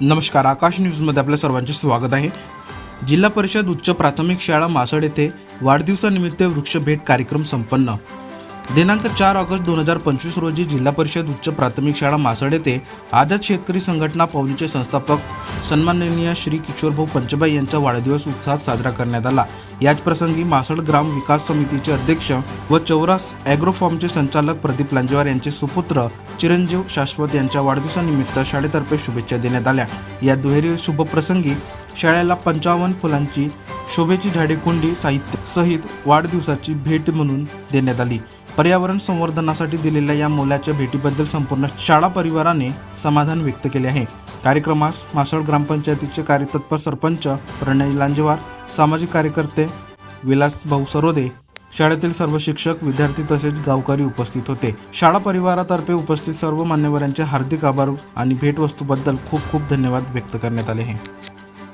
नमस्कार आकाश न्यूजमध्ये आपल्या सर्वांचे स्वागत आहे. जिल्हा परिषद उच्च प्राथमिक शाळा मासड येथे वाढदिवसानिमित्त वृक्षभेट कार्यक्रम संपन्न. दिनांक चार ऑगस्ट दोन हजार पंचवीस रोजी जिल्हा परिषद उच्च प्राथमिक शाळा मासड येथे आझाद शेतकरी संघटना पवनीचे संस्थापक सन्माननीय श्री किशोरभाऊ पंचबाई यांचा वाढदिवस उत्साहात साजरा करण्यात आला. याच प्रसंगी मासड ग्राम विकास समितीचे अध्यक्ष व चौरास ॲग्रोफॉर्मचे संचालक प्रदीप लांजेवार यांचे सुपुत्र चिरंजीव शाश्वत यांच्या वाढदिवसानिमित्त शाळेतर्फे शुभेच्छा देण्यात आल्या. या दुहेरी शुभप्रसंगी शाळेला पंचावन्न फुलांची शोभेची झाडे कुंडी साहित्य सहित वाढदिवसाची भेट म्हणून देण्यात आली. पर्यावरण संवर्धनासाठी दिलेल्या या मोलाच्या भेटीबद्दल संपूर्ण शाळा परिवाराने समाधान व्यक्त केले आहे. कार्यक्रमास मासळ ग्रामपंचायतीचे कार्यतत्पर सरपंच प्रणय लांजेवार सामाजिक कार्यकर्ते विलास भाऊ सरोदे शाळेतील सर्व शिक्षक विद्यार्थी तसेच गावकरी उपस्थित होते. शाळा परिवारातर्फे उपस्थित सर्व मान्यवरांचे हार्दिक आभार आणि भेटवस्तूबद्दल खूप खूप धन्यवाद व्यक्त करण्यात आले आहे.